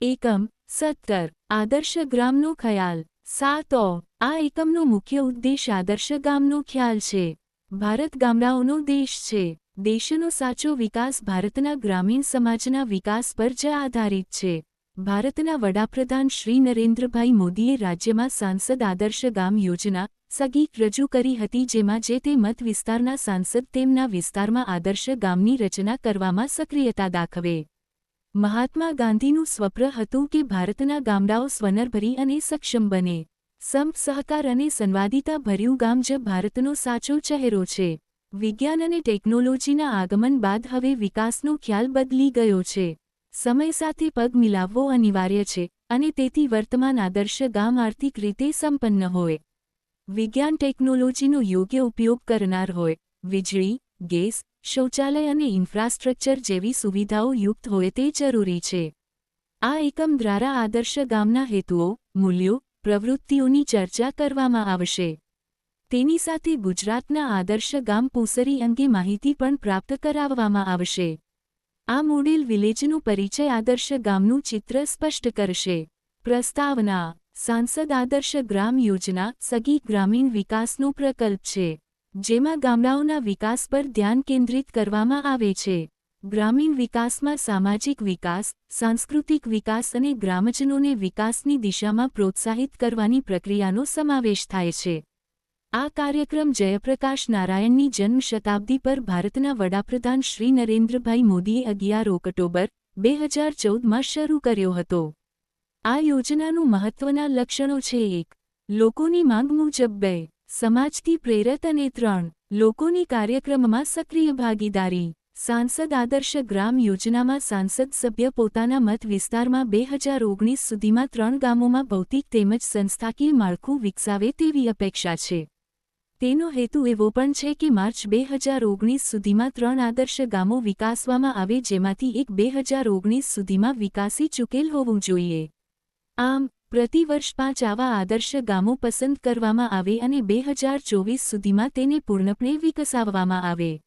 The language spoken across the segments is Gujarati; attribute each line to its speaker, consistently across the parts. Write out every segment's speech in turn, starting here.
Speaker 1: એકમ, સત્તર, આદર્શ ગ્રામનો ખ્યાલ. સાત ઓ, આ એકમનો મુખ્ય ઉદ્દેશ આદર્શ ગામનો ખ્યાલ છે. ભારત ગામડાઓનો દેશ છે. દેશનો સાચો વિકાસ ભારતના ગ્રામીણ સમાજના વિકાસ પર જ આધારિત છે. ભારતના વડાપ્રધાન શ્રી નરેન્દ્રભાઈ મોદીએ રાજ્યમાં સાંસદ આદર્શ ગામ યોજના સગીક રજૂ કરી હતી જેમાં જે તે મત વિસ્તારના સાંસદ તેમના વિસ્તારમાં આદર્શ ગામની રચના કરવામાં સક્રિયતા દાખવે. મહાત્મા ગાંધીનું સ્વપ્ન હતું કે ભારતના ગામડાઓ સ્વનર્ભરી અને સક્ષમ બને. સંપ સહકાર અને સંવાદિતા ભર્યું ગામ જ ભારતનો સાચો ચહેરો છે. વિજ્ઞાન અને ટેકનોલોજીના આગમન બાદ હવે વિકાસનો ખ્યાલ બદલી ગયો છે. સમય સાથે પગ મિલાવવો અનિવાર્ય છે અને તેથી વર્તમાન આદર્શ ગામ આર્થિક રીતે સંપન્ન હોય. વિજ્ઞાન ટેકનોલોજીનો યોગ્ય ઉપયોગ કરનાર હોય. વીજળી, ગેસ શૌચાલય અને ઇન્ફ્રાસ્ટ્રક્ચર જેવી સુવિધાઓ યુક્ત હોય તે જરૂરી છે. આ એકમ દ્વારા આદર્શ ગામના હેતુઓ, મૂલ્યો, પ્રવૃત્તિઓની ચર્ચા કરવામાં આવશે. તેની સાથે ગુજરાતના આદર્શ ગામ પૂસરી અંગે માહિતી પણ પ્રાપ્ત કરાવવામાં આવશે. આ મોડેલ વિલેજનું પરિચય આદર્શ ગામનું ચિત્ર સ્પષ્ટ કરશે. પ્રસ્તાવના, સાંસદ આદર્શ ગ્રામ યોજના, સગી ગ્રામીણ વિકાસનો પ્રકલ્પ છે. જેમાં ગામડાઓના વિકાસ પર ધ્યાન કેન્દ્રિત કરવામાં આવે છે. ગ્રામીણ વિકાસમાં સામાજિક વિકાસ, સાંસ્કૃતિક વિકાસ અને ગ્રામજનોને વિકાસની દિશામાં પ્રોત્સાહિત કરવાની પ્રક્રિયાનો સમાવેશ થાય છે. આ કાર્યક્રમ જયપ્રકાશ નારાયણની જન્મ શતાબ્દી પર ભારતના વડાપ્રધાન શ્રી નરેન્દ્રભાઈ મોદીએ અગિયાર ઓક્ટોબર, બે હજાર ચૌદમાં શરૂ કર્યો હતો. આ યોજનાનું મહત્વના લક્ષણો છે એક, લોકોની માંગ મુજબ બે સમાજથી પ્રેરત અને ત્રણ લોકોની કાર્યક્રમમાં સક્રિય ભાગીદારી. સાંસદ આદર્શ ગ્રામ યોજનામાં સાંસદ સભ્ય પોતાના મત વિસ્તારમાં બે હજાર ઓગણીસ સુધીમાં ત્રણ ગામોમાં ભૌતિક તેમજ સંસ્થાકીય માળખું વિકસાવે તેવી અપેક્ષા છે. તેનો હેતુ એવો પણ છે કે માર્ચ બે હજાર ઓગણીસ સુધીમાં ત્રણ આદર્શ ગામો વિકાસવામાં આવે જેમાંથી એક બે હજાર ઓગણીસ સુધીમાં વિકાસી ચૂકેલ હોવું જોઈએ. આમ પ્રતિવર્ષ પાંચ આવા આદર્શ ગામો પસંદ કરવામાં આવે અને બે હજાર ચોવીસ સુધીમાં તેને પૂર્ણપણે વિકસાવવામાં આવે.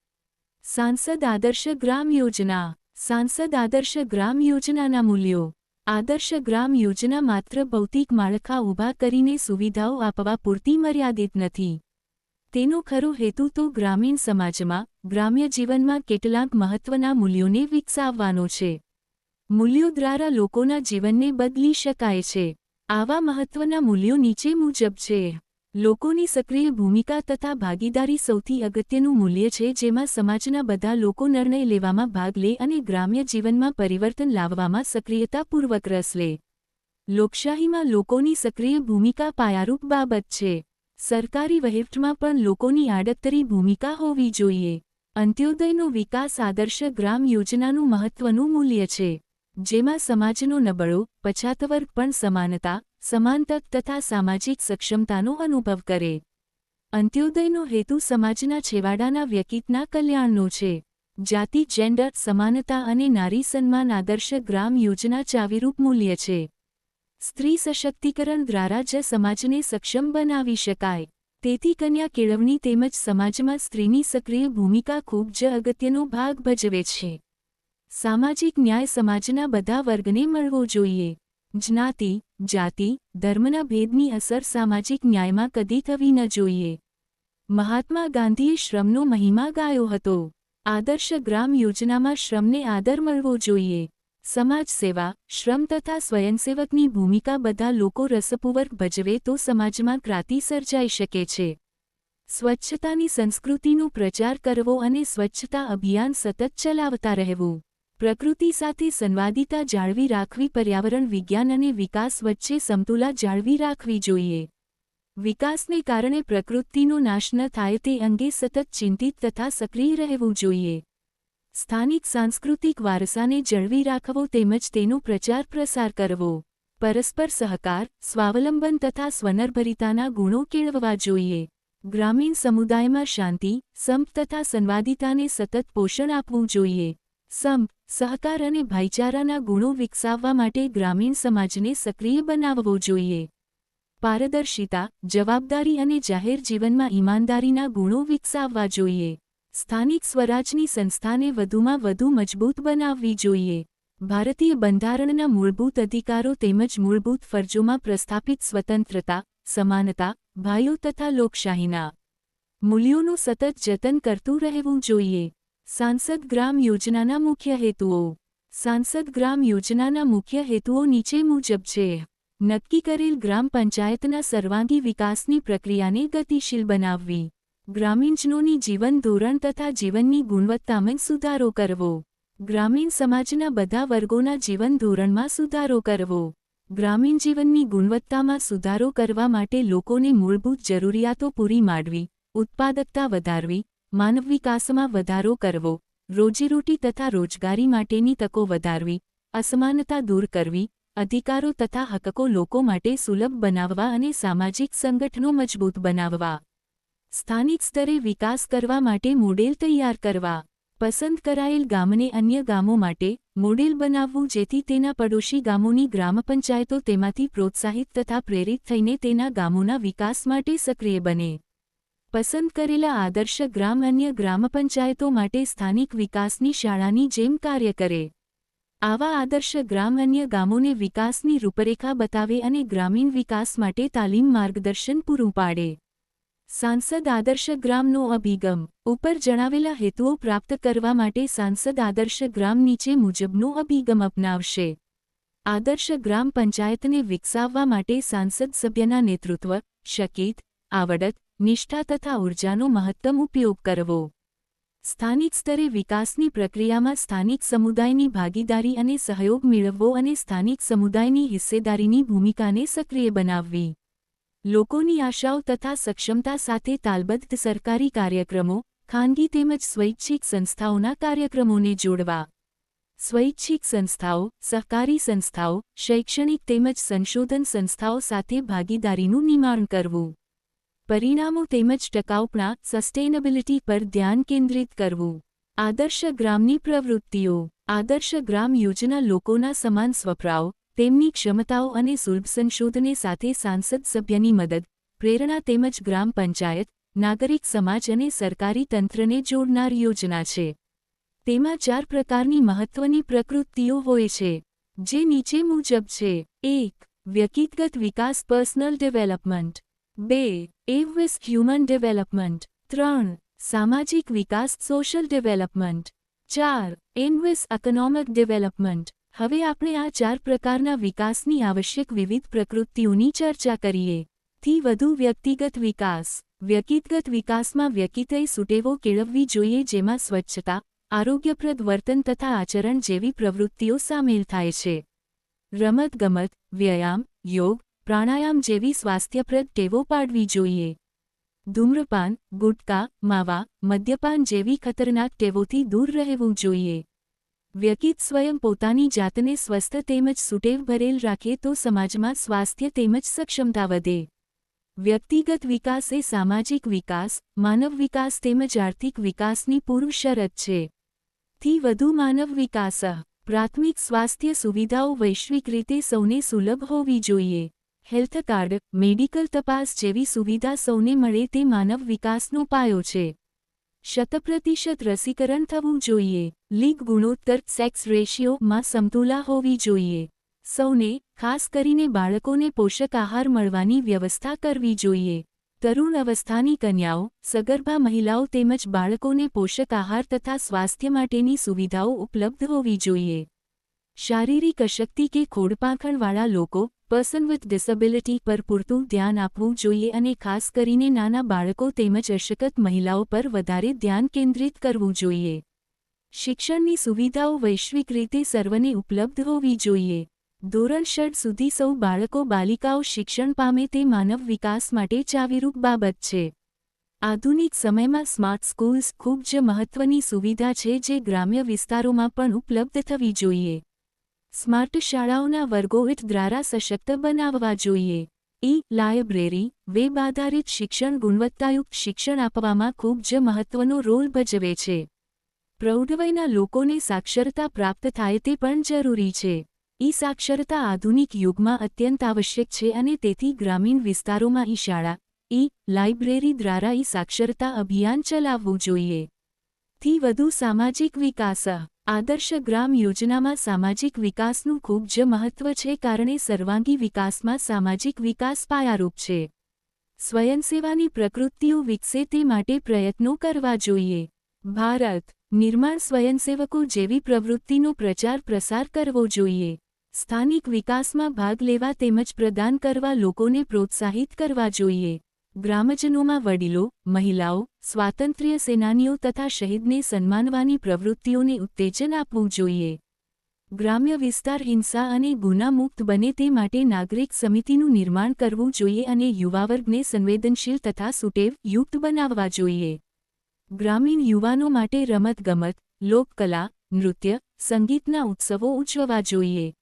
Speaker 1: સાંસદ આદર્શ ગ્રામ યોજના. સાંસદ આદર્શ ગ્રામ યોજનાના મૂલ્યો. આદર્શ ગ્રામ યોજના માત્ર ભૌતિક માળખા ઊભા કરીને સુવિધાઓ આપવા પૂરતી મર્યાદિત નથી. તેનો ખરો હેતુ તો ગ્રામીણ સમાજમાં, ગ્રામ્ય જીવનમાં કેટલાક મહત્વના મૂલ્યોને વિકસાવવાનો છે. મૂલ્યો દ્વારા લોકોના જીવનને બદલી શકાય છે. આવા મહત્વના મૂલ્યો નીચે મુજબ છે. લોકોની સક્રિય ભૂમિકા તથા ભાગીદારી સૌથી અગત્યનું મૂલ્ય છે જેમાં સમાજના બધા લોકો નિર્ણય લેવામાં ભાગ લે અને ગ્રામ્ય જીવનમાં પરિવર્તન લાવવામાં સક્રિયતાપૂર્વક રસ લે. લોકશાહીમાં લોકોની સક્રિય ભૂમિકા પાયારૂપ બાબત છે. સરકારી વહીવટમાં પણ લોકોની આડતરી ભૂમિકા હોવી જોઈએ. અંત્યોદયનો વિકાસ આદર્શ ગ્રામ યોજનાનું મહત્વનું મૂલ્ય છે. જેમાં સમાજનો નબળો પછાત વર્ગ પણ સમાનતા સમાનતક તથા સામાજિક સક્ષમતાનો અનુભવ કરે. અંત્યોદયનો હેતુ સમાજના છેવાડાના વ્યકિતના કલ્યાણનો છે. જાતિ, જેન્ડર, સમાનતા અને નારી સન્માન આદર્શ ગ્રામ યોજના ચાવીરૂપ મૂલ્ય છે. સ્ત્રી સશક્તિકરણ દ્વારા જ સમાજને સક્ષમ બનાવી શકાય. તેથી કન્યા કેળવણી તેમજ સમાજમાં સ્ત્રીની સક્રિય ભૂમિકા ખૂબ જ અગત્યનો ભાગ ભજવે છે. સામાજિક ન્યાય સમાજના બધા વર્ગને મળવો જોઈએ. જ્ઞાતિ, જાતિ, ધર્મના ભેદની અસર સામાજિક ન્યાયમાં કદી થવી ન જોઈએ. મહાત્મા ગાંધીએ શ્રમનો મહિમા ગાયો હતો. આદર્શ ગ્રામ યોજનામાં શ્રમને આદર મળવો જોઈએ. સમાજ સેવા, શ્રમ તથા સ્વયંસેવકની ભૂમિકા બધા લોકો રસપૂર્વક ભજવે તો સમાજમાં ક્રાંતિ સર્જાઈ શકે છે. સ્વચ્છતાની સંસ્કૃતિનો પ્રચાર કરવો અને સ્વચ્છતા અભિયાન સતત ચલાવતા રહેવું. પ્રકૃતિ સાથે સંવાદિતા જાળવી રાખવી, પર્યાવરણ વિજ્ઞાન અને વિકાસ વચ્ચે સમતુલા જાળવી રાખવી જોઈએ. વિકાસને કારણે પ્રકૃતિનો નાશ ન થાય તે અંગે સતત ચિંતિત તથા સક્રિય રહેવું જોઈએ. સ્થાનિક સાંસ્કૃતિક વારસાને જળવી રાખવો તેમજ તેનો પ્રચાર પ્રસાર કરવો. પરસ્પર સહકાર, સ્વાવલંબન તથા સ્વનિર્ભરિતાના ગુણો કેળવવા જોઈએ. ગ્રામીણ સમુદાયમાં શાંતિ, સંપ તથા સંવાદિતાને સતત પોષણ આપવું જોઈએ. સંપ સહકાર અને ભાઈચારાના ગુણો વિકસાવવા માટે ગ્રામીણ સમાજને સક્રિય બનાવવો જોઈએ. પારદર્શિતા, જવાબદારી અને જાહેર જીવનમાં ઈમાનદારીના ગુણો વિકસાવવા જોઈએ. સ્થાનિક સ્વરાજની સંસ્થાને વધુમાં વધુ મજબૂત બનાવવી જોઈએ. ભારતીય બંધારણના મૂળભૂત અધિકારો તેમજ મૂળભૂત ફરજોમાં પ્રસ્થાપિત સ્વતંત્રતા, સમાનતા, ભાઈઓ તથા લોકશાહીના મૂલ્યોનું સતત જતન કરતું રહેવું જોઈએ. સાંસદ ગ્રામ યોજનાના મુખ્ય હેતુઓ. સાંસદ ગ્રામ યોજનાના મુખ્ય હેતુઓ નીચે મુજબ છે. નક્કી કરેલ ગ્રામ પંચાયતના સર્વાંગી વિકાસની પ્રક્રિયાને ગતિશીલ બનાવવી. ગ્રામીણજનોની જીવન ધોરણ તથા જીવનની ગુણવત્તામાં સુધારો કરવો. ગ્રામીણ સમાજના બધા વર્ગોના જીવન ધોરણમાં સુધારો કરવો. ગ્રામીણ જીવનની ગુણવત્તામાં સુધારો કરવા માટે લોકોને મૂળભૂત જરૂરિયાતો પૂરી માડવી, ઉત્પાદકતા વધારવી માનવ વિકાસમાં વધારો કરવો, રોજીરોટી તથા રોજગારી માટેની તકો વધારવી, અસમાનતા દૂર કરવી, અધિકારો તથા હકકો લોકો માટે સુલભ બનાવવા અને સામાજિક સંગઠનો મજબૂત બનાવવા. સ્થાનિક સ્તરે વિકાસ કરવા માટે મોડેલ તૈયાર કરવા. પસંદ કરાયેલ ગામને અન્ય ગામો માટે મોડેલ બનાવવું જેથી તેના પડોશી ગામોની ગ્રામ પંચાયતો તેમાંથી પ્રોત્સાહિત તથા પ્રેરિત થઈને તેના ગામોના વિકાસ માટે સક્રિય બને. પસંદ કરેલા આદર્શ ગ્રામ અન્ય ગ્રામ પંચાયતો માટે સ્થાનિક વિકાસની શાળાની જેમ કાર્ય કરે. આવા આદર્શ ગ્રામ અન્ય ગામોને વિકાસની રૂપરેખા બતાવે અને ગ્રામીણ વિકાસ માટે તાલીમ માર્ગદર્શન પૂરું પાડે. સાંસદ આદર્શ ગ્રામનો અભિગમ ઉપર જણાવેલા હેતુઓ પ્રાપ્ત કરવા માટે સાંસદ આદર્શ ગ્રામ નીચે મુજબનો અભિગમ અપનાવશે. આદર્શ ગ્રામ પંચાયતને વિકસાવવા માટે સાંસદ સભ્યના નેતૃત્વ, શકિત, આવડત નિષ્ઠા તથા ઉર્જાનો મહત્તમ ઉપયોગ કરવો. સ્થાનિક સ્તરે વિકાસની પ્રક્રિયામાં સ્થાનિક સમુદાયની ભાગીદારી અને સહયોગ મેળવવો અને સ્થાનિક સમુદાયની હિસ્સેદારીની ભૂમિકાને સક્રિય બનાવવી. લોકોની આશાઓ તથા સક્ષમતા સાથે તાલબદ્ધ સરકારી કાર્યક્રમો, ખાનગી તેમજ સ્વૈચ્છિક સંસ્થાઓના કાર્યક્રમોને જોડવા. સ્વૈચ્છિક સંસ્થાઓ, સહકારી સંસ્થાઓ, શૈક્ષણિક તેમજ સંશોધન સંસ્થાઓ સાથે ભાગીદારીનું નિર્માણ કરવું. પરિણામો તેમજ ટકાઉપણા સસ્ટેનેબિલિટી પર ધ્યાન કેન્દ્રિત કરવું. આદર્શ ગ્રામની પ્રવૃત્તિઓ. આદર્શ ગ્રામ યોજના લોકોના સમાન સ્વપ્રાવ તેમની ક્ષમતાઓ અને સુલભ સંશોધને સાથે સાંસદ સભ્યની મદદ, પ્રેરણા તેમજ ગ્રામ પંચાયત, નાગરિક સમાજ અને સરકારી તંત્રને જોડનાર યોજના છે. તેમાં ચાર પ્રકારની મહત્વની પ્રકૃતિઓ હોય છે, જે નીચે મુજબ છે. એક, વ્યક્તિગત વિકાસ પર્સનલ ડેવલપમેન્ટ બે એવિસ હ્યુમન ડેવલપમેન્ટ ત્રણ સામાજિક વિકાસ સોશિયલ ડેવલપમેન્ટ ચાર એનવિસ ઇકોનોમિક ડેવલપમેન્ટ હવે આપણે આ ચાર પ્રકારના વિકાસની આવશ્યક વિવિધ પ્રકૃતિઓની ચર્ચા કરીએ. થી વધુ વ્યક્તિગત વિકાસ. વ્યક્તિગત વિકાસમાં વ્યક્તિત્વે સુટેવો કેળવવી જોઈએ જેમાં સ્વચ્છતા, આરોગ્યપ્રદ વર્તન તથા આચરણ જેવી પ્રવૃત્તિઓ સામેલ થાય છે. રમતગમત, વ્યાયામ, યોગ પ્રાણાયામ જેવી સ્વાસ્થ્યપ્રદ ટેવો પાડવી જોઈએ. ધૂમ્રપાન, ગુટકા, માવા, મદ્યપાન જેવી ખતરનાક ટેવોથી દૂર રહેવું જોઈએ. વ્યક્તિત સ્વયં પોતાની જાતને સ્વસ્થ તેમજ સુટેવ ભરેલ રાખે તો સમાજમાં સ્વાસ્થ્ય તેમજ સક્ષમતા વધે. વ્યક્તિગત વિકાસ એ સામાજિક વિકાસ, માનવ વિકાસ તેમજ આર્થિક વિકાસની પૂર્વ શરત છે. થી વધુ માનવ વિકાસ. પ્રાથમિક સ્વાસ્થ્ય સુવિધાઓ વૈશ્વિક રીતે સૌને સુલભ હોવી જોઈએ. હેલ્થ કાર્ડ, મેડિકલ તપાસ જેવી સુવિધા સૌને મળે તે માનવ વિકાસનો પાયો છે. શતપ્રતિશત રસીકરણ થવું જોઈએ. લીગ ગુણોત્તર, સેક્સ રેશિયોમાં સમતુલા હોવી જોઈએ. સૌને, ખાસ કરીને બાળકોને પોષક આહાર મળવાની વ્યવસ્થા કરવી જોઈએ. તરુણ અવસ્થાની કન્યાઓ, સગર્ભા મહિલાઓ તેમજ બાળકોને પોષક આહાર તથા સ્વાસ્થ્ય માટેની સુવિધાઓ ઉપલબ્ધ હોવી જોઈએ. શારીરિક અશક્તિ કે ખોડપાંખણવાળા લોકો પર્સન વિથ ડિસેબિલિટી પર પૂરતું ધ્યાન આપવું જોઈએ અને ખાસ કરીને નાના બાળકો તેમજ અશક્ત મહિલાઓ પર વધારે ધ્યાન કેન્દ્રિત કરવું જોઈએ. શિક્ષણની સુવિધાઓ વૈશ્વિક રીતે સર્વને ઉપલબ્ધ હોવી જોઈએ. ધોરણ ષડ સુધી સૌ બાળકો બાલિકાઓ શિક્ષણ પામે તે માનવ વિકાસ માટે ચાવીરૂપ બાબત છે. આધુનિક સમયમાં સ્માર્ટ સ્કૂલ્સ ખૂબ જ મહત્વની સુવિધા છે જે ગ્રામ્ય વિસ્તારોમાં પણ ઉપલબ્ધ થવી જોઈએ. સ્માર્ટ શાળાઓના વર્ગોહિત દ્વારા સશક્ત બનાવવા જોઈએ. ઈ લાયબ્રેરી, વેબ આધારિત શિક્ષણ, ગુણવત્તાયુક્ત શિક્ષણ આપવામાં ખૂબ જ મહત્વનો રોલ ભજવે છે. પ્રૌઢવયના લોકોને સાક્ષરતા પ્રાપ્ત થાય તે પણ જરૂરી છે. ઈ સાક્ષરતા આધુનિક યુગમાં અત્યંત આવશ્યક છે અને તેથી ગ્રામીણ વિસ્તારોમાં ઈ શાળા, ઈ લાઇબ્રેરી દ્વારા ઈ સાક્ષરતા અભિયાન ચલાવવું જોઈએ. થી વધુ સામાજિક વિકાસ. આદર્શ ગ્રામ યોજનામાં સામાજિક વિકાસનું ખૂબ જ મહત્વ છે કારણે સર્વાંગી વિકાસમાં સામાજિક વિકાસ પાયારૂપ છે. સ્વયંસેવાની પ્રકૃતિઓ વિકસે તે માટે પ્રયત્નો કરવા જોઈએ. ભારત, નિર્માણ સ્વયંસેવકો જેવી પ્રવૃત્તિનો પ્રચાર પ્રસાર કરવો જોઈએ. સ્થાનિક વિકાસમાં ભાગ લેવા તેમજ પ્રદાન કરવા લોકોને પ્રોત્સાહિત કરવા જોઈએ. ગ્રામજનોમાં વડીલો, મહિલાઓ, સ્વાતંત્ર્ય સેનાનીઓ તથા શહીદને સન્માનવાની પ્રવૃત્તિઓને ઉત્તેજન આપવું જોઈએ. ગ્રામ્ય વિસ્તાર હિંસા અને ગુનામુક્ત બને તે માટે નાગરિક સમિતિનું નિર્માણ કરવું જોઈએ અને યુવાવર્ગને સંવેદનશીલ તથા સુટેવ યુક્ત બનાવવા જોઈએ. ગ્રામીણ યુવાનો માટે રમતગમત, લોકકલા, નૃત્ય, સંગીતના ઉત્સવો ઉજવવા જોઈએ.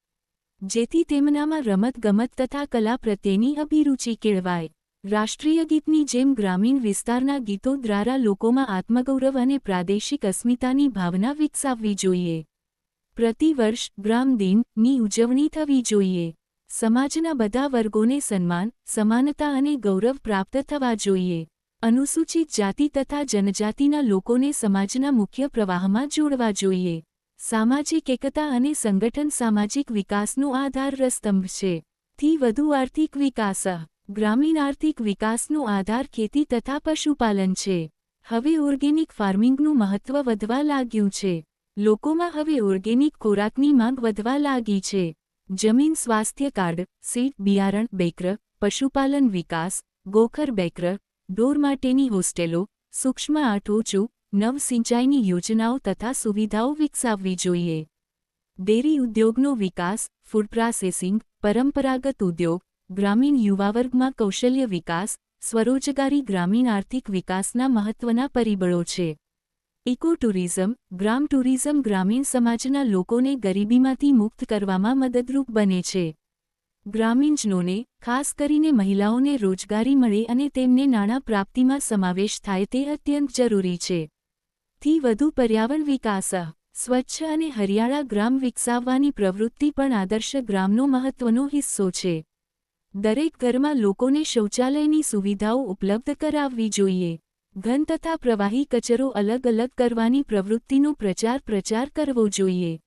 Speaker 1: જેથી તેમનામાં રમતગમત તથા કલા પ્રત્યેની અભિરુચિ કેળવાય. રાષ્ટ્રીય ગીતની જેમ ગ્રામીણ વિસ્તારના ગીતો દ્વારા લોકોમાં આત્મગૌરવ અને પ્રાદેશિક અસ્મિતાની ભાવના વિકસાવવી જોઈએ. પ્રતિવર્ષ ગ્રામ દિનની ઉજવણી થવી જોઈએ. સમાજના બધા વર્ગોને સન્માન, સમાનતા અને ગૌરવ પ્રાપ્ત થવા જોઈએ. અનુસૂચિત જાતિ તથા જનજાતિના લોકોને સમાજના મુખ્ય પ્રવાહમાં જોડવા જોઈએ. સામાજિક એકતા અને સંગઠન સામાજિક વિકાસનો આધાર રસ્તંભ છે. થી વધુ આર્થિક વિકાસ ગ્રામીણ આર્થિક વિકાસનો આધાર ખેતી તથા પશુપાલન છે. હવે ઓર્ગેનિક ફાર્મિંગનું મહત્વ વધવા લાગ્યું છે. લોકોમાં હવે ઓર્ગેનિક ખોરાકની માંગ વધવા લાગી છે. જમીન સ્વાસ્થ્ય કાર્ડ સીડ બિયારણ, બેકર, પશુપાલન વિકાસ, ગોખર બેકર ઢોર માટેની હોસ્ટેલો, સૂક્ષ્મ આઠોચું નવ સિંચાઈની યોજનાઓ તથા સુવિધાઓ વિકસાવવી જોઈએ. ડેરી ઉદ્યોગનો વિકાસ, ફૂડ પ્રોસેસિંગ, પરંપરાગત ઉદ્યોગ ગ્રામીણ યુવાવર્ગમાં કૌશલ્ય વિકાસ, સ્વરોજગારી ગ્રામીણ આર્થિક વિકાસના મહત્વના પરિબળો છે. ઇકો ટુરિઝમ ગ્રામ ટુરિઝમ ગ્રામીણ સમાજના લોકોને ગરીબીમાંથી મુક્ત કરવામાં મદદરૂપ બને છે. ગ્રામીણજનોને, ખાસ કરીને મહિલાઓને રોજગારી મળે અને તેમને નાણાં પ્રાપ્તિમાં સમાવેશ થાય તે અત્યંત જરૂરી છે. થી વધુ પર્યાવરણ વિકાસ, સ્વચ્છ અને હરિયાળા ગ્રામ વિકસાવવાની પ્રવૃત્તિ પણ આદર્શ ગ્રામનો મહત્વનો હિસ્સો છે. દરેક ઘરમાં લોકોને શૌચાલયની સુવિધાઓ ઉપલબ્ધ કરાવવી જોઈએ. ઘન તથા પ્રવાહી કચરો અલગ અલગ કરવાની પ્રવૃત્તિનો પ્રચાર પ્રચાર કરવો જોઈએ.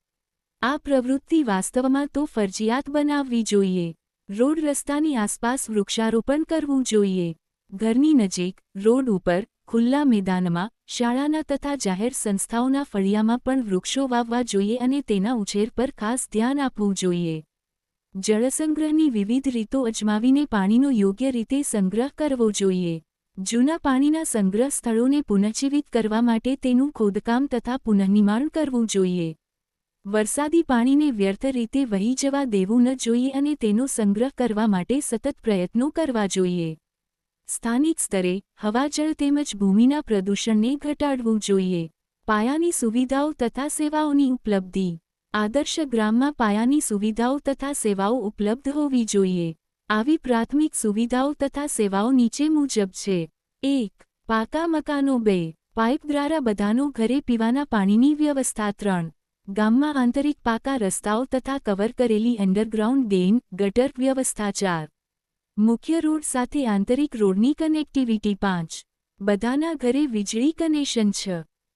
Speaker 1: આ પ્રવૃત્તિ વાસ્તવમાં તો ફરજિયાત બનાવવી જોઈએ. રોડ રસ્તાની આસપાસ વૃક્ષારોપણ કરવું જોઈએ. ઘરની નજીક, રોડ ઉપર, ખુલ્લા મેદાનમાં, શાળાના તથા જાહેર સંસ્થાઓના ફળિયામાં પણ વૃક્ષો વાવવા જોઈએ અને તેના ઉછેર પર ખાસ ધ્યાન આપવું જોઈએ. જળસંગ્રહની વિવિધ રીતો અજમાવીને પાણીનો યોગ્ય રીતે સંગ્રહ કરવો જોઈએ. જૂના પાણીના સંગ્રહ સ્થળોને પુનઃજીવિત કરવા માટે તેનું ખોદકામ તથા પુનઃનિર્માણ કરવું જોઈએ. વરસાદી પાણીને વ્યર્થ રીતે વહી જવા દેવું ન જોઈએ અને તેનો સંગ્રહ કરવા માટે સતત પ્રયત્નો કરવા જોઈએ. સ્થાનિક સ્તરે હવાજળ તેમજ ભૂમિના પ્રદૂષણને ઘટાડવું જોઈએ. પાયાની સુવિધાઓ તથા સેવાઓની ઉપલબ્ધિ. આદર્શ ગ્રામમાં પાયાની સુવિધાઓ તથા સેવાઓ ઉપલબ્ધ હોવી જોઈએ. આવી પ્રાથમિક સુવિધાઓ તથા સેવાઓ નીચે મુજબ છે. એક, પાકા મકાનો. બે, પાઇપ દ્વારા બધાનો ઘરે પીવાના પાણીની વ્યવસ્થા. ત્રણ, ગામમાં આંતરિક પાકા રસ્તાઓ તથા કવર કરેલી અંડરગ્રાઉન્ડ ડેન ગટર વ્યવસ્થા. ચાર, મુખ્ય રોડ સાથે આંતરિક રોડની કનેક્ટિવિટી. પાંચ, બધાના ઘરે વીજળી કનેક્શન. છ,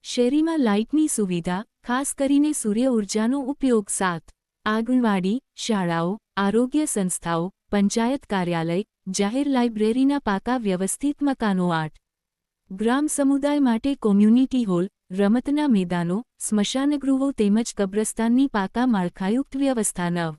Speaker 1: શેરીમાં લાઇટની સુવિધા. ખાસ કરીને સૂર્ય ઉર્જાનો ઉપયોગ સાત. આંગણવાડી, શાળાઓ, આરોગ્ય સંસ્થાઓ, પંચાયત કાર્યાલય, જાહેર લાઇબ્રેરીના પાકા વ્યવસ્થિત મકાનો આઠ. ગ્રામ સમુદાય માટે કોમ્યુનિટી હોલ, રમતના મેદાનો, સ્મશાનગૃહો તેમજ કબ્રસ્તાનની પાકા માળખાયુક્ત વ્યવસ્થા નવ.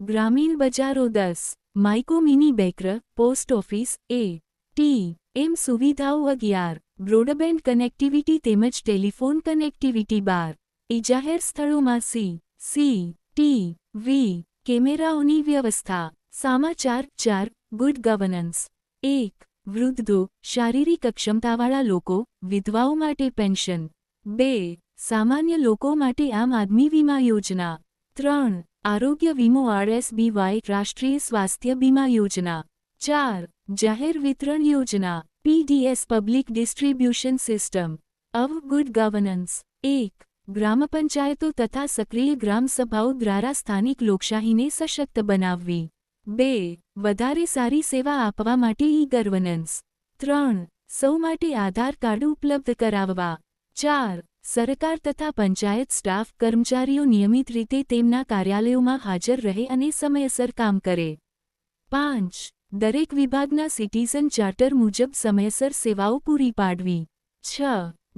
Speaker 1: ગ્રામીણ બજારો દસ. Micro mini baker, post office, A. T. M સુવિધાઓ અગિયાર. બ્રોડબેન્ડ કનેક્ટિવિટી તેમજ ટેલિફોન કનેક્ટિવિટી બાર. જાહેર સ્થળોમાં સી સી, ટી, વી, કેમેરાઓની વ્યવસ્થા, સામાચાર, ચાર, ગુડ ગવર્નન્સ. એક, વૃદ્ધો, શારીરિક અક્ષમતાવાળા લોકો, વિધવાઓ માટે પેન્શન. બે, સામાન્ય લોકો માટે આમ આદમી વીમા યોજના. ત્રણ, આરોગ્ય વીમો આરએસબીવાય, રાષ્ટ્રીય સ્વાસ્થ્ય બીમા યોજના. ચાર, જાહેર વિતરણ યોજના, પીડીએસ, પબ્લિક ડિસ્ટ્રીબ્યુશન સિસ્ટમ. અવ, ગુડ ગવર્નન્સ. એક ગ્રામ પંચાયતો તથા સક્રિય ગ્રામસભાઓ દ્વારા સ્થાનિક લોકશાહીને સશક્ત બનાવવી. બે, વધારે સારી સેવા આપવા માટે ઈ ગવર્નન્સ. ત્રણ, સૌ માટે આધાર કાર્ડ ઉપલબ્ધ કરાવવા. ચાર, સરકાર તથા પંચાયત સ્ટાફ કર્મચારીઓ નિયમિત રીતે તેમના કાર્યાલયોમાં હાજર રહે અને સમયસર કામ કરે. પાંચ, દરેક વિભાગના સિટીઝન ચાર્ટર મુજબ સમયસર સેવાઓ પૂરી પાડવી. છ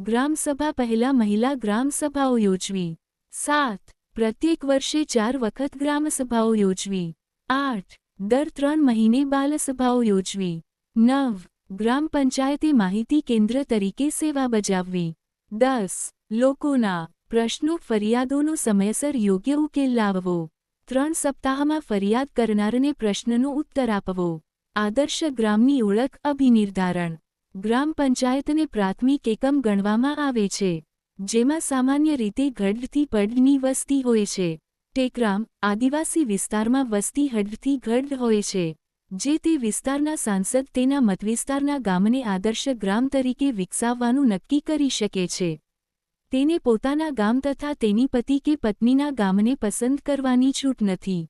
Speaker 1: ગ્રામસભા પહેલા મહિલા ગ્રામસભાઓ યોજવી. સાત, પ્રત્યેક વર્ષે ચાર વખત ગ્રામસભાઓ યોજવી. આઠ, દર ત્રણ મહિને બાલસભાઓ યોજવી. નવ, ગ્રામ પંચાયતે માહિતી કેન્દ્ર તરીકે સેવા બજાવવી. દસ, લોકોના પ્રશ્નો ફરિયાદોનો સમયસર યોગ્ય ઉકેલ લાવવો. ત્રણ સપ્તાહમાં ફરિયાદ કરનારને પ્રશ્નનો ઉત્તર આપવો. આદર્શ ગ્રામની ઓળખ અભિનિર્ધારણ. ગ્રામ પંચાયતને પ્રાથમિક એકમ ગણવામાં આવે છે, જેમાં સામાન્ય રીતે ગઢથી પડની વસ્તી હોય છે. ટેકરામ, આદિવાસી વિસ્તારમાં વસ્તી હડથી ગઢ હોય છે, જે તે વિસ્તારના સાંસદ તેના મતવિસ્તારના ગામને આદર્શ ગ્રામ તરીકે વિકસાવવાનું નક્કી કરી શકે છે. તેને પોતાના ગામ તથા તેની પતિ કે પત્નીના ગામને પસંદ કરવાની છૂટ નથી.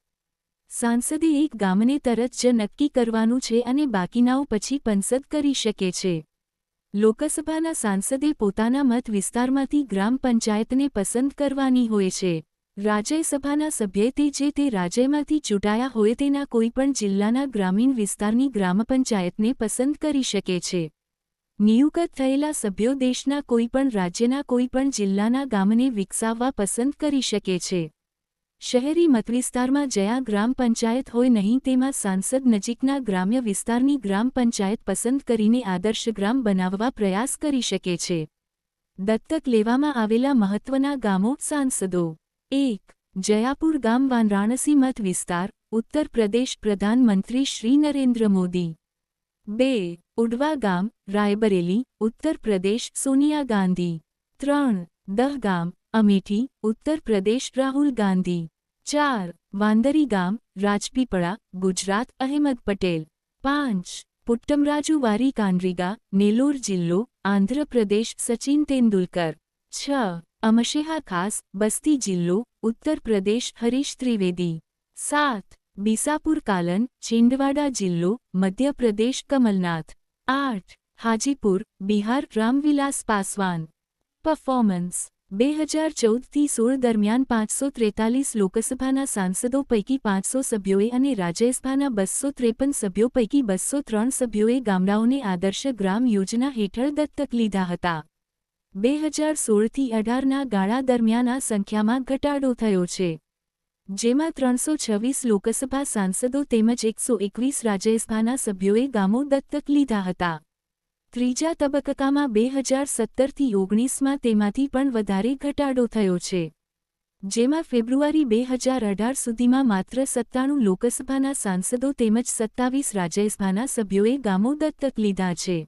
Speaker 1: સાંસદે એક ગામને તરત જ નક્કી કરવાનું છે અને બાકીનાઓ પછી પંસદ કરી શકે છે. લોકસભાના સાંસદે પોતાના મત વિસ્તારમાંથી ગ્રામ પંચાયતને પસંદ કરવાની હોય છે. રાજ્યસભાના સભ્ય તે જે તે રાજ્યમાંથી ચૂંટાયા હોય તેના કોઈપણ જિલ્લાના ગ્રામીણ વિસ્તારની ગ્રામ પંચાયતને પસંદ કરી શકે છે. નિયુક્ત થયેલા સભ્યો દેશના કોઈપણ રાજ્યના કોઈપણ જિલ્લાના ગામને વિકસાવવા પસંદ કરી શકે છે. શહેરી મતવિસ્તારમાં જયાં ગ્રામ પંચાયત હોય નહીં, તેમાં સાંસદ નજીકના ગ્રામ્ય વિસ્તારની ગ્રામ પંચાયત પસંદ કરીને આદર્શ ગ્રામ બનાવવા પ્રયાસ કરી શકે છે. દત્તક લેવામાં આવેલા મહત્વના ગામો સાંસદો. એક, જયાપુર ગામ વાનરાણસી મત વિસ્તાર ઉત્તર પ્રદેશ પ્રધાનમંત્રી શ્રી નરેન્દ્ર મોદી. બે, ઉડવા ગામ, રાયબરેલી, ઉત્તર પ્રદેશ, સોનિયા ગાંધી. ત્રણ, દહ ગામ અમેઠી, ઉત્તર પ્રદેશ, રાહુલ ગાંધી. ચાર, વાંદરી ગામ, રાજપીપળા, ગુજરાત, અહેમદ પટેલ. પાંચ પુટ્ટમરાજુવારી કાનરીગા નેલોર જિલ્લો, આંધ્રપ્રદેશ, સચિન તેંડુલકર. છ, અમશેહા ખાસ, બસ્તી જિલ્લો, ઉત્તર પ્રદેશ, હરીશ ત્રિવેદી. સાત, બીસાપુર કાલન છિંડવાડા જિલ્લો, મધ્ય પ્રદેશ, કમલનાથ. આઠ, હાજીપુર, બિહાર, રામવિલાસ પાસવાન. પરફોર્મન્સ બે હજાર ચૌદથી સોળ દરમિયાન પાંચસો ત્રેતાલીસ લોકસભાના સાંસદો પૈકી પાંચસો સભ્યોએ અને રાજ્યસભાના બસો ત્રેપન સભ્યો પૈકી બસો ત્રણ સભ્યોએ ગામડાઓને આદર્શ ગ્રામ યોજના હેઠળ દત્તક લીધા હતા. બે હજાર સોળથી અઢારના ગાળા દરમિયાન આ સંખ્યામાં ઘટાડો થયો છે. જેમાં ત્રણસો છવ્વીસ લોકસભા સાંસદો તેમજ એકસો એકવીસ રાજ્યસભાના સભ્યોએ ગામો દત્તક લીધા હતા. ત્રીજા તબક્કામાં બે હજાર સત્તરથી ઓગણીસમાં તેમાંથી પણ વધારે ઘટાડો થયો છે. જેમાં ફેબ્રુઆરી બે હજાર અઢાર સુધીમાં માત્ર સત્તાણું લોકસભાના સાંસદો તેમજ સત્તાવીસ રાજ્યસભાના સભ્યોએ ગામો દત્તક લીધા છે.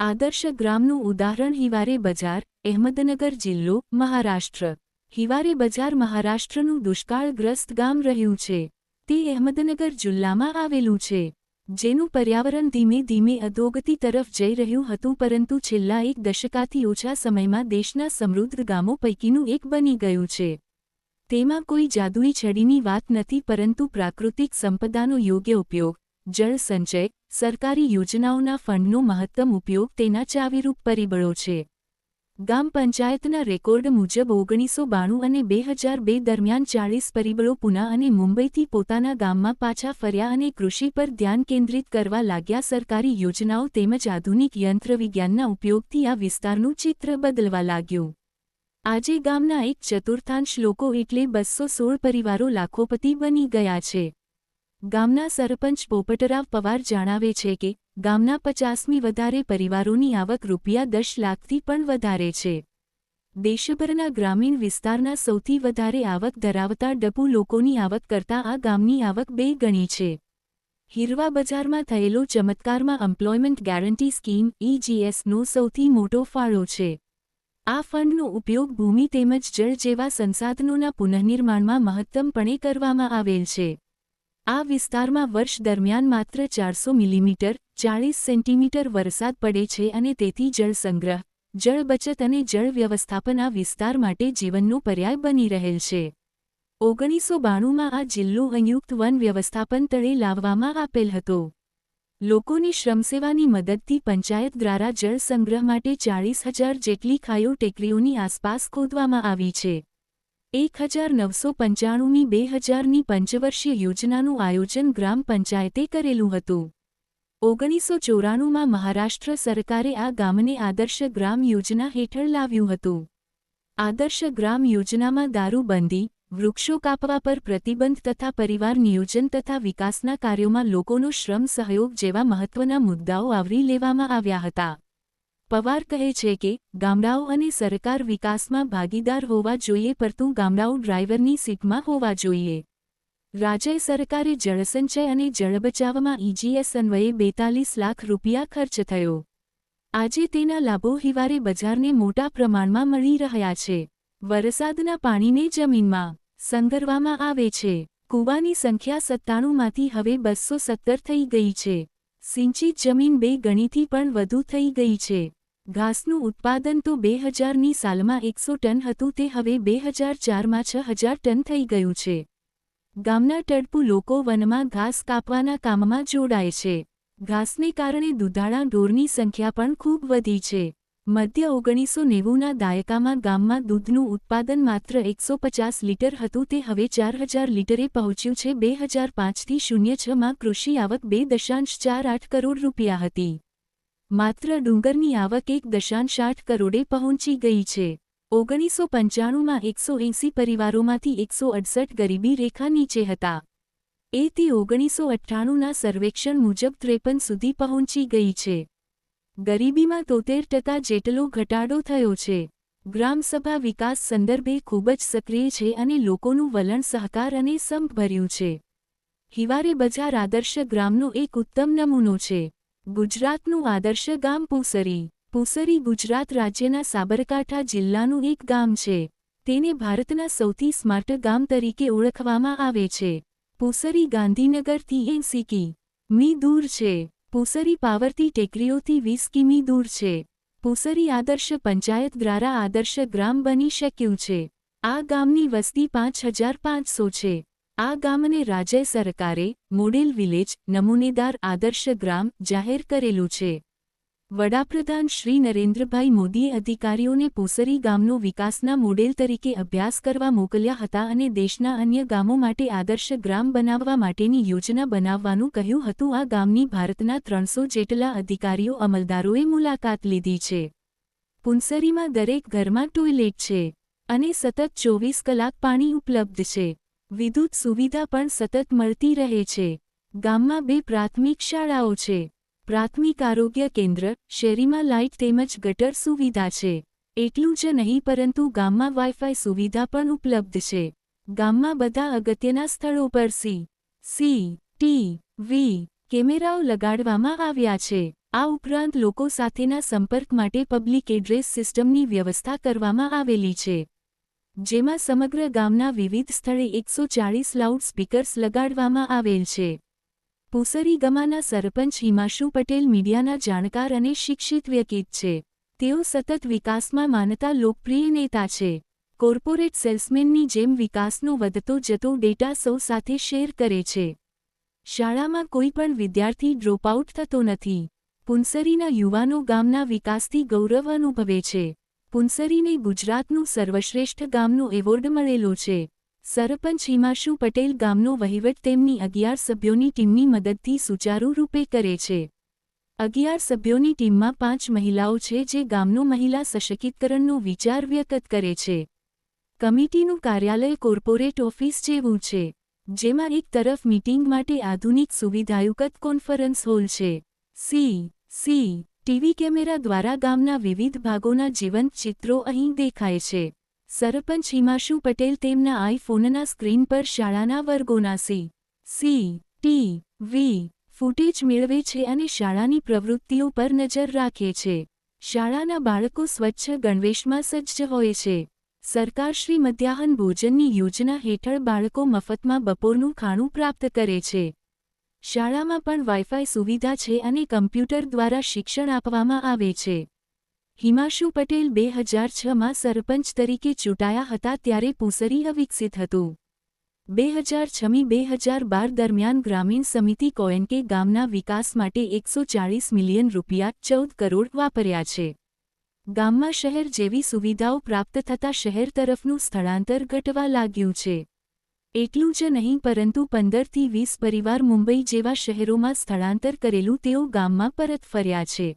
Speaker 1: આદર્શ ગ્રામનું ઉદાહરણ હિવારે બજાર, અહેમદનગર જિલ્લો, મહારાષ્ટ્ર. હિવારે બજાર મહારાષ્ટ્રનું દુષ્કાળગ્રસ્ત ગામ રહ્યું છે. તે અહેમદનગર જિલ્લામાં આવેલું છે. જેનું પર્યાવરણ ધીમે ધીમે અધોગતિ તરફ જઈ રહ્યું હતું પરંતુ છેલ્લા એક દશકાથી ઓછા સમયમાં દેશના સમૃદ્ધ ગામો પૈકીનું એક બની ગયું છે. તેમાં કોઈ જાદુઈ છડીની વાત નથી પરંતુ પ્રાકૃતિક સંપદાનો યોગ્ય ઉપયોગ, જળ સંચય, સરકારી યોજનાઓના ફંડનો મહત્તમ ઉપયોગ તેના ચાવીરૂપ પરિબળો છે. ગામ પંચાયતના રેકોર્ડ મુજબ ઓગણીસો બાણું અને બે હજાર બે દરમિયાન ચાળીસ પરિબળો પુના અને મુંબઈથી પોતાના ગામમાં પાછા ફર્યા અને કૃષિ પર ધ્યાન કેન્દ્રિત કરવા લાગ્યા. સરકારી યોજનાઓ તેમજ આધુનિક યંત્રવિજ્ઞાનના ઉપયોગથી આ વિસ્તારનું ચિત્ર બદલવા લાગ્યું. આજે ગામના એક ચતુર્થાંશ લોકો એટલે બસો સોળ પરિવારો લાખોપતિ બની ગયા છે. ગામના સરપંચ પોપટરાવ પવાર જણાવે છે કે, ગામના પચાસમી વધારે પરિવારોની આવક રૂપિયા દસ લાખથી પણ વધારે છે. દેશભરના ગ્રામીણ વિસ્તારના સૌથી વધારે આવક ધરાવતા ડપુ લોકોની આવક કરતાં આ ગામની આવક બે ગણી છે. હીરવા બજારમાં થયેલો ચમત્કારમાં એમ્પ્લોયમેન્ટ ગેરંટી સ્કીમ ઈજીએસનો સૌથી મોટો ફાળો છે. આ ફંડનો ઉપયોગ ભૂમિ તેમજ જળ જેવા સંસાધનોના પુનઃનિર્માણમાં મહત્તમપણે કરવામાં આવેલ છે. આ વિસ્તારમાં વર્ષ દરમિયાન માત્ર ચારસો મિલીમીટર, ચાળીસ સેન્ટીમીટર વરસાદ પડે છે અને તેથી જળ સંગ્રહ, જળ બચત અને જળ વ્યવસ્થાપન આ વિસ્તાર માટે જીવનનો પર્યાય બની રહેલ છે. ઓગણીસો બાણુંમાં આ જિલ્લો સંયુક્ત વન વ્યવસ્થાપન તળે લાવવામાં આપેલ હતો. લોકોની શ્રમસેવાની મદદથી પંચાયત દ્વારા જળ સંગ્રહ માટે ચાળીસ હજાર જેટલી ખાયો ટેકરીઓની આસપાસ ખોદવામાં આવી છે. એક હજાર નવસો પંચાણુંમી બે હજારની પંચવર્ષીય યોજનાનું આયોજન ગ્રામ પંચાયતે કરેલું હતું. ઓગણીસો ચોરાણુંમાં મહારાષ્ટ્ર સરકારે આ ગામને આદર્શ ગ્રામ યોજના હેઠળ લાવ્યું હતું. આદર્શ ગ્રામ યોજનામાં દારૂબંધી, વૃક્ષો કાપવા પર પ્રતિબંધ તથા પરિવાર નિયોજન તથા વિકાસના કાર્યોમાં લોકોનો શ્રમ સહયોગ જેવા મહત્વના મુદ્દાઓ આવરી લેવામાં આવ્યા હતા. પવાર કહે છે કે, ગામડાઓ અને સરકાર વિકાસમાં ભાગીદાર હોવા જોઈએ પરતું ગામડાઓ ડ્રાઈવરની સીટમાં હોવા જોઈએ. રાજ્ય સરકારે જળસંચય અને જળ બચાવમાં ઇજીએસ અન્વયે બેતાલીસ લાખ રૂપિયા ખર્ચ થયો. આજે તેના લાભો હિવારે બજારને મોટા પ્રમાણમાં મળી રહ્યા છે. વરસાદના પાણીને જમીનમાં સંગરવામાં આવે છે. કૂવાની સંખ્યા સત્તાણુંમાંથી હવે બસો સત્તર થઈ ગઈ છે. સિંચિત જમીન બે ગણીથી પણ વધુ થઈ ગઈ છે. ઘાસનું ઉત્પાદન તો બે હજારની સાલમાં એકસો ટન હતું તે હવે બે હજાર ચારમાં છ હજાર ટન થઈ ગયું છે. ગામના ટડપુ લોકો વનમાં ઘાસ કાપવાના કામમાં જોડાય છે. ઘાસને કારણે દુધાળા ઢોરની સંખ્યા પણ ખૂબ વધી છે. મધ્ય ઓગણીસો નેવુંના દાયકામાં ગામમાં દૂધનું ઉત્પાદન માત્ર એકસો પચાસ લીટર હતું તે હવે ચાર હજાર લીટરે પહોંચ્યું છે. બે હજાર પાંચથી શૂન્ય છમાં કૃષિ આવક બે દશાંશ ચાર આઠ કરોડ રૂપિયા હતી. માત્ર ડુંગરની આવક એક દશાંશ આઠ કરોડે પહોંચી ગઈ છે. ઓગણીસો પંચાણુંમાં એકસો એંસી પરિવારોમાંથી એકસો અડસઠ ગરીબી રેખા નીચે હતા. એ તે ઓગણીસો અઠ્ઠાણુંના સર્વેક્ષણ મુજબ ત્રેપન સુધી પહોંચી ગઈ છે. ગરીબીમાં તોતેર ટકા જેટલો ઘટાડો થયો છે. ગ્રામસભા વિકાસ સંદર્ભે ખૂબ જ સક્રિય છે અને લોકોનું વલણ સહકાર અને સંપભર્યું છે. હિવારે બજાર આદર્શ ગ્રામનો એક ઉત્તમ નમૂનો છે. ગુજરાતનું આદર્શ ગામ પૂસરી. પૂસરી ગુજરાત રાજ્યના સાબરકાંઠા જિલ્લાનું એક ગામ છે. તેને ભારતના સૌથી સ્માર્ટ ગામ તરીકે ઓળખવામાં આવે છે. પૂસરી ગાંધીનગરથી એંસી કી મી દૂર છે. પૂસરી પાવરતી ટેકરીઓથી વીસ કિમી દૂર છે. પૂસરી આદર્શ પંચાયત દ્વારા આદર્શ ગ્રામ બની શક્યું છે. આ ગામની વસ્તી પાંચ હજાર પાંચસો છે. આ ગામને રાજ્ય સરકારે મોડેલ વિલેજ નમૂનેદાર આદર્શ ગ્રામ જાહેર કરેલું છે. વડાપ્રધાન શ્રી નરેન્દ્રભાઈ મોદીએ અધિકારીઓને પોસરી ગામનો વિકાસના મોડેલ તરીકે અભ્યાસ કરવા મોકલ્યા હતા અને દેશના અન્ય ગામો માટે આદર્શ ગ્રામ બનાવવા માટેની યોજના બનાવવાનું કહ્યું હતું. આ ગામની ભારતના ત્રણસો જેટલા અધિકારીઓ અમલદારોએ મુલાકાત લીધી છે. પુનસરીમાં દરેક ઘરમાં ટોયલેટ છે અને સતત ચોવીસ કલાક પાણી ઉપલબ્ધ છે. વિદ્યુત સુવિધા પણ સતત મળતી રહે છે. ગામમાં બે પ્રાથમિક શાળાઓ છે. પ્રાથમિક આરોગ્ય કેન્દ્ર, શેરીમાં લાઇટ તેમજ ગટર સુવિધા છે. એટલું જ નહીં પરંતુ ગામમાં વાઇફાઈ સુવિધા પણ ઉપલબ્ધ છે. ગામમાં બધા અગત્યના સ્થળો પર સી સી, ટી, વી કેમેરાઓ લગાડવામાં આવ્યા છે. આ ઉપરાંત લોકો સાથેના સંપર્ક માટે પબ્લિક એડ્રેસ સિસ્ટમની વ્યવસ્થા કરવામાં આવેલી છે. જેમાં સમગ્ર ગામના વિવિધ સ્થળે એકસો ચાળીસ લાઉડ સ્પીકર્સ લગાડવામાં આવેલ છે. પુસરી ગમાના સરપંચ હિમાશુ પટેલ મીડિયાના જાણકાર અને શિક્ષિત વ્યકિત છે. તેઓ સતત વિકાસમાં માનતા લોકપ્રિય નેતા છે. કોર્પોરેટ સેલ્સમેનની જેમ વિકાસનો વધતો જતો ડેટા સૌ સાથે શેર કરે છે. શાળામાં કોઈ પણ વિદ્યાર્થી ડ્રોપઆઉટ થતો નથી. પુનસરીના યુવાનો ગામના વિકાસથી ગૌરવ અનુભવે છે. પુનસરીને ગુજરાતનું સર્વશ્રેષ્ઠ ગામનો એવોર્ડ મળેલો છે. સરપંચ હિમાશુ પટેલ ગામનો વહીવટ તેમની અગિયાર સભ્યોની ટીમની મદદથી સુચારુ રૂપે કરે છે. અગિયાર સભ્યોની ટીમમાં પાંચ મહિલાઓ છે જે ગામનો મહિલા સશક્તિકરણનો વિચાર વ્યક્ત કરે છે. કમિટીનું કાર્યાલય કોર્પોરેટ ઓફિસ જેવું છે, જેમાં એક તરફ મીટિંગ માટે આધુનિક સુવિધાયુક્ત કોન્ફરન્સ હોલ છે. સી સી, ટીવી કેમેરા દ્વારા ગામના વિવિધ ભાગોના જીવંત ચિત્રો અહીં દેખાય છે. સરપંચ હિમાશુ પટેલ તેમના આઈફોનના સ્ક્રીન પર શાળાના વર્ગોના C C, T, V footage મેળવે છે અને શાળાની પ્રવૃત્તિઓ પર નજર રાખે છે. શાળાના બાળકો સ્વચ્છ ગણવેશમાં સજ્જ હોય છે. સરકારશ્રી મધ્યાહન ભોજનની યોજના હેઠળ બાળકો મફતમાં બપોરનું ખાણું પ્રાપ્ત કરે છે. શાળામાં પણ વાઇફાઈ સુવિધા છે અને કમ્પ્યુટર દ્વારા શિક્ષણ આપવામાં આવે છે. હિમાશુ પટેલ બે હજાર છમાં સરપંચ તરીકે ચૂંટાયા હતા ત્યારે પૂસરી અવિકસિત હતું. બે હજાર છમી બે હજાર બાર દરમિયાન ગ્રામીણ સમિતિ કોએનકે ગામના વિકાસ માટે એકસો ચાળીસ મિલિયન રૂપિયા ચૌદ કરોડ વાપર્યા છે. ગામમાં શહેર જેવી સુવિધાઓ પ્રાપ્ત થતાં શહેર તરફનું સ્થળાંતર ઘટવા લાગ્યું છે. એટલું જ નહીં પરંતુ પંદરથી વીસ પરિવાર મુંબઈ જેવા શહેરોમાં સ્થળાંતર કરેલું તેઓ ગામમાં પરત ફર્યા છે.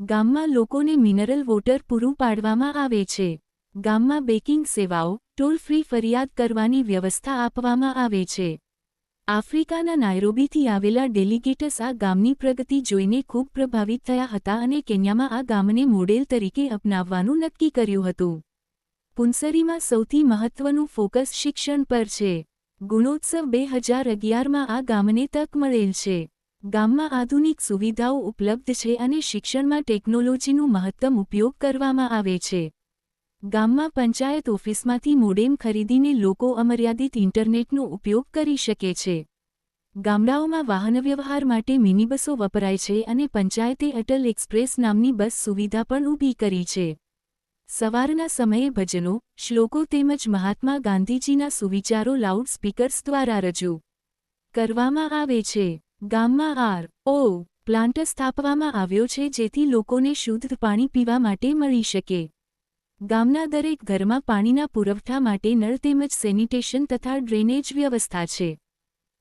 Speaker 1: ગામમાં લોકોને મિનરલ વોટર પૂરું પાડવામાં આવે છે. ગામમાં બેકિંગ સેવાઓ, ટોલ ફ્રી ફરિયાદ કરવાની વ્યવસ્થા આપવામાં આવે છે. આફ્રિકાના નાયરોબીથી આવેલા ડેલિગેટસ આ ગામની પ્રગતિ જોઈને ખૂબ પ્રભાવિત થયા હતા અને કેન્યામાં આ ગામને મોડેલ તરીકે અપનાવવાનું નક્કી કર્યું હતું. પુંસરીમાં સૌથી મહત્વનું ફોકસ શિક્ષણ પર છે. ગુણોત્સવ બે હજાર અગિયારમાં આ ગામને તક મળેલ છે. ગામમાં આધુનિક સુવિધાઓ ઉપલબ્ધ છે અને શિક્ષણમાં ટેકનોલોજીનું મહત્તમ ઉપયોગ કરવામાં આવે છે. ગામમાં પંચાયત ઓફિસમાંથી મોડેમ ખરીદીને લોકો અમર્યાદિત ઇન્ટરનેટનો ઉપયોગ કરી શકે છે. ગામડાઓમાં વાહનવ્યવહાર માટે મિનીબસો વપરાય છે અને પંચાયતે અટલ એક્સપ્રેસ નામની બસ સુવિધા પણ ઊભી કરી છે. સવારના સમયે ભજનો, શ્લોકો તેમજ મહાત્મા ગાંધીજીના સુવિચારો લાઉડ સ્પીકર્સ દ્વારા રજૂ કરવામાં આવે છે. ગામમાં આર, ઓ, પ્લાન્ટ સ્થાપવામાં આવ્યો છે જેથી લોકોને શુદ્ધ પાણી પીવા માટે મળી શકે. ગામના દરેક ઘરમાં પાણીના પુરવઠા માટે નળ તેમજ સેનિટેશન તથા ડ્રેનેજ વ્યવસ્થા છે.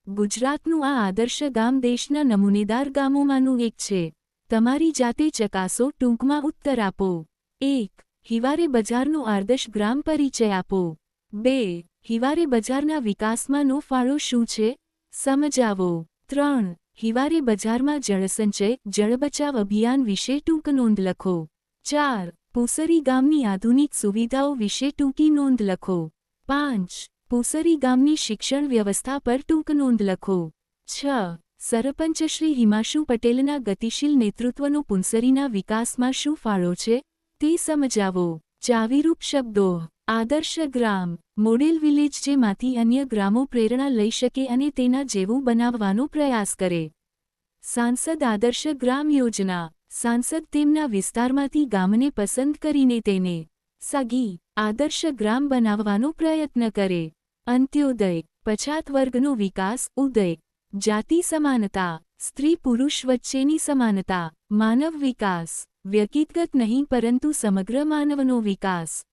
Speaker 1: ગુજરાતનું આ આદર્શ ગામ દેશના નમૂનેદાર ગામોમાંનું એક છે. તમારી જાતે ચકાસો, ટૂંકમાં ઉત્તર આપો. એક, હિવારે બજારનો આદર્શ ગ્રામ પરિચય આપો. બે, હિવારે બજારના વિકાસમાંનો ફાળો શું છે? સમજાવો. ત્રણ, હિવારી બજારમાં જળસંચય, જળબચાવ અભિયાન વિશે ટૂંક નોંધ લખો. ચાર, પૂસરી ગામની આધુનિક સુવિધાઓ વિશે ટૂંકી નોંધ લખો. પાંચ, પૂસરી ગામની શિક્ષણ વ્યવસ્થા પર ટૂંક નોંધ લખો. છ સરપંચ શ્રી હિમાશુ પટેલના ગતિશીલ નેતૃત્વનો પુંસરીના વિકાસમાં શું ફાળો છે તે સમજાવો. ચાવીરૂપ શબ્દો, આદર્શ ગ્રામ મોડેલ વિલેજ જેમાંથી અન્ય ગ્રામો પ્રેરણા લઈ શકે અને તેના જેવું બનાવવાનો પ્રયાસ કરે. સાંસદ આદર્શ ગ્રામ યોજના. સાંસદ તેમના વિસ્તારમાંથી ગામને પસંદ કરીને તેને સગી આદર્શ ગ્રામ બનાવવાનો પ્રયત્ન કરે. અંત્યોદય. પછાત વર્ગનો વિકાસ. ઉદય. જાતિ સમાનતા. સ્ત્રી પુરુષ વચ્ચેની સમાનતા. માનવ વિકાસ. વ્યક્તિગત નહીં પરંતુ સમગ્ર માનવનો વિકાસ.